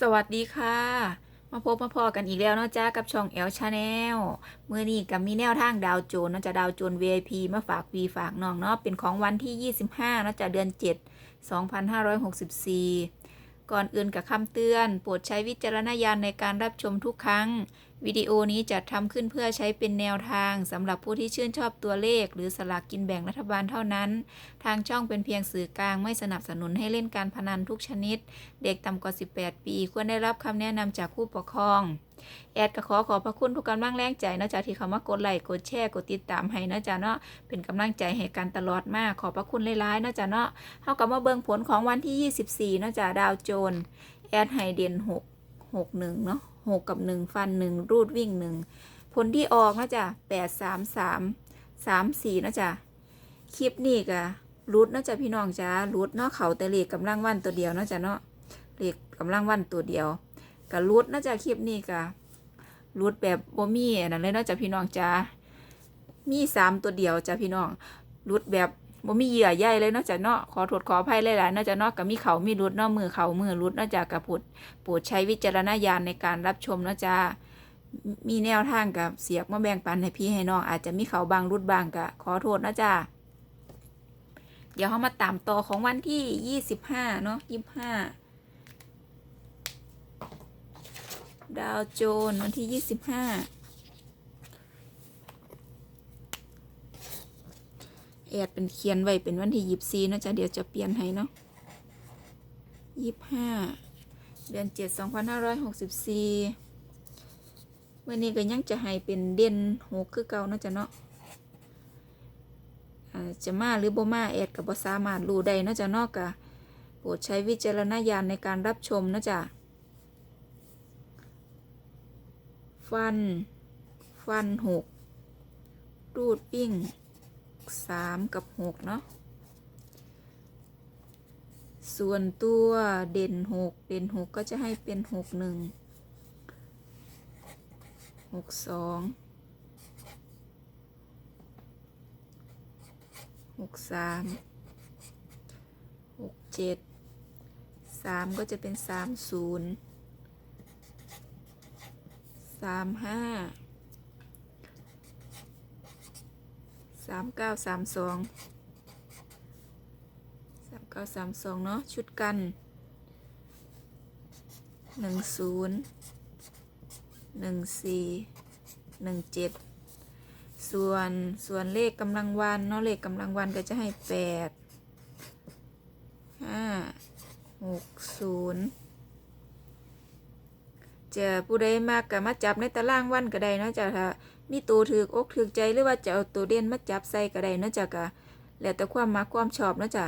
สวัสดีค่ะ มาพบมาพอกันอีกแล้วเนาะจ้ากับช่องแอลชาแนลเมื่อนี้กับมีแนวทางดาวโจนเนาะจะดาวโจน VIP มาฝากวีฝากน้องเนาะเป็นของวันที่ 25เนาะจะเดือน 7 2564 ก่อนอื่นกับคำเตือน โปรดใช้วิจารณญาณในการรับชมทุกครั้งวิดีโอนี้จะทำขึ้นเพื่อใช้เป็นแนวทางสำหรับผู้ที่ชื่นชอบตัวเลข หรือสลากกินแบ่งรัฐบาลเท่านั้น ทางช่องเป็นเพียงสื่อกลางไม่สนับสนุนให้เล่นการพนันทุกชนิด เด็กต่ำกว่า 18 ปี ควรได้รับคำแนะนำจากผู้ปกครอง แอดก็ขอขอบพระคุณทุกกำลังแรงใจนาะจ๊ะที่เขามากดไลค์กดแชร์กดติดตามให้นาะจ๊ะเนาะเป็นกำลังใจให้กันตลอดมากขอบพระคุณหลายๆนาะจ๊ะเนาะเฮากับมาเบิ่งผลของวันที่ 24นาะจ๊ะดาวโจนส์แอดไฮเดน6 6 1เนาะ 6กับ1ฟัน1รูดวิ่ง1ผลที่ออกนาะจ๊ะ8 3 3 3 4เนาะจ๊ะคลิปนี้ก็รูดนาะจ๊ะพี่น้องจ้ารูดเนาะเขาแต่เหลขกกำลังวันตัวเดียวนาะจ๊ะเนาะเลขกกำลังวันตัวเดียวก็รูดนาะจ๊ะคลิปนี้ก็รูดแบบโบมีอันนั้นเลยนาะจ้ะพี่น้องจ้ามีสามตัวเดียวจ้ะพี่น้องรูดแบบ บ่มีเหยื่อใยเลยนาะจ้ะเนาะขอโทษขออภัยหลายๆนาะจ้ะเนาะกับมีเขามีรูดเนาะมือเขามือรูดนาะจ้ะกับผุดปรดใช้วิจารณญาณในการรับชมเนาะจ้ามีแนวทางกับเสียกมาแบ่งปันให้พี่ให้น้องอาจจะมีเขาบางรูดบางกะขอโทษนะจ้าเดี๋ยวเขามาตามต่อของวันที่ยี่สิบห้าเนาะยี่สิบห้าดาวโจนส์วันที่ยี่สิบห้า อดเป็นเขียนไว้เป็นวันที่ยี่สี่นะจ๊ะเดี๋ยวจะเปลี่ยนให้เนาะยี่ห้าเดือนเจ็ดสองพันห้าร้อยหกสิบสี่วันนี้ก็ยังจะให้เป็นเด่นหกคือเก่านะจ๊ะเนาะอ่าจะมาหรือบ่มาแอดกับบสามารถรู้ได้นาะจ๊ะเนาะกะโปรดใช้วิจารณญาณในการรับชมนะจ๊ะฟัน ฟันหกรูดวิ่ง สามกับหกเนาะส่วนตัวเด่นหกเด่นหกก็จะให้เป็นหกหนึ่งหกสองหกสามหกเจ็ดสามก็จะเป็นสามศูนย์สามห้า สามเก้าสามสองสามเก้าสามสองเนาะชุดกันหนึ่งศูนย์หนึ่งสี่หนึ่งเจ็ดส่วนส่วนเลขกำลังวันเนาะเลขกำลังวันก็จะให้แปดห้าหกศูนย์จะผู้ใดมากก็มาจับในตารางวันก็ได้เนาะจ้ะถ้า มีตัวถือกอกถือใจหรือว่าจะเอาตัวเด่นมาจับใส่ก็ได้เนาะจ้ะก็แล้วแต่ความมักความชอบเนาะจ้ะ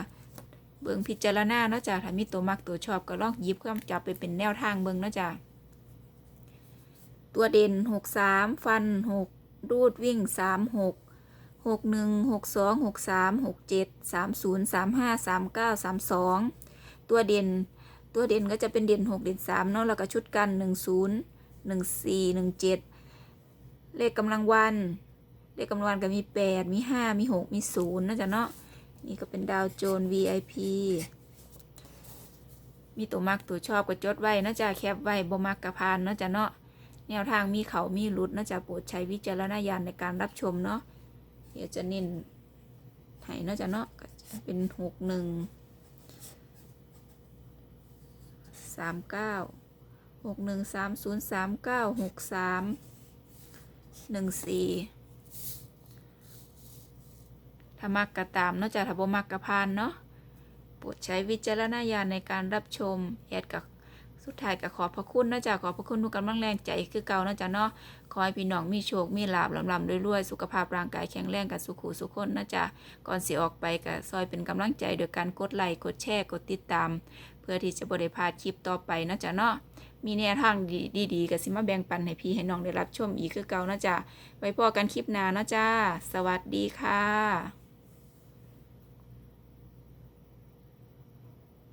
เบิ่งพิจารณาเนาะจ้ะถ้ามีตัวมักตัวชอบก็ลองหยิบความจับไปเป็นแนวทางเบิ่งเนาะจ้ะตัวเด่นหกสามฟันหกรูดวิ่งสามหกหกหนึ่งหกสองหกสามหกเจ็ดสามศูนย์สามห้าสามเก้าสามสองตัวเด่น ตัวเด่นก็จะเป็นเด่นหกเด่นสามเนาะแล้วก็ชุดกันหนึ่งศูนย์หนึ่งสี่หนึ่งเจ็ด เลขกำลังวัน เลขกำลังวันก็มีแปดมีห้ามีหกมีศูนย์นะจ๊ะเนาะนี่ก็เป็นดาวโจน VIP มีตัวมักตัวชอบก็จดไว้นะจ๊ะแคปไว้บ่มักกระพานนาะจ๊ะเนาะแนวทางมีเขามีรุดนะจ๊ะโปรดใช้วิจารณญาณในการรับชมเนาะเดี๋ยวจะเน้นให้นะจ๊ะเนาะก็จะเป็นหกหนึ่งสามเก้าหกหนึ่งสามศูนย์สามเก้าหกสาม หนึ่งสี่ถ้ามักกะตามนาะจะถ้าบ่มักกะพานเนาะโปรดใช้วิจารณญาณในการรับชมแอดกับสุดท้ายกับขอบพระคุณนะจ๊ะขอบพระคุณทุกกำลังแรงใจคือเก่านะจ๊ะเนาะขอให้พี่น้องมีโชค มีลาบลำลำรวยๆ สุขภาพร่างกายแข็งแรงกับสุขุสุขคนนะจ๊ะก่อนเสียออกไปกับซอยเป็นกำลังใจโดยการกดไลค์กดแชร์กดติดตาม เพื่อที่จะบริพาดคลิปต่อไปนะจ๊ะเนาะ มีแนวทางดีๆกับสิมาแบ่งปันให้พี่ให้น้องได้รับชมอีกคือเก่านะจ๊ะไว้พอกันคลิปหน้านะจ๊ะสวัสดีค่ะ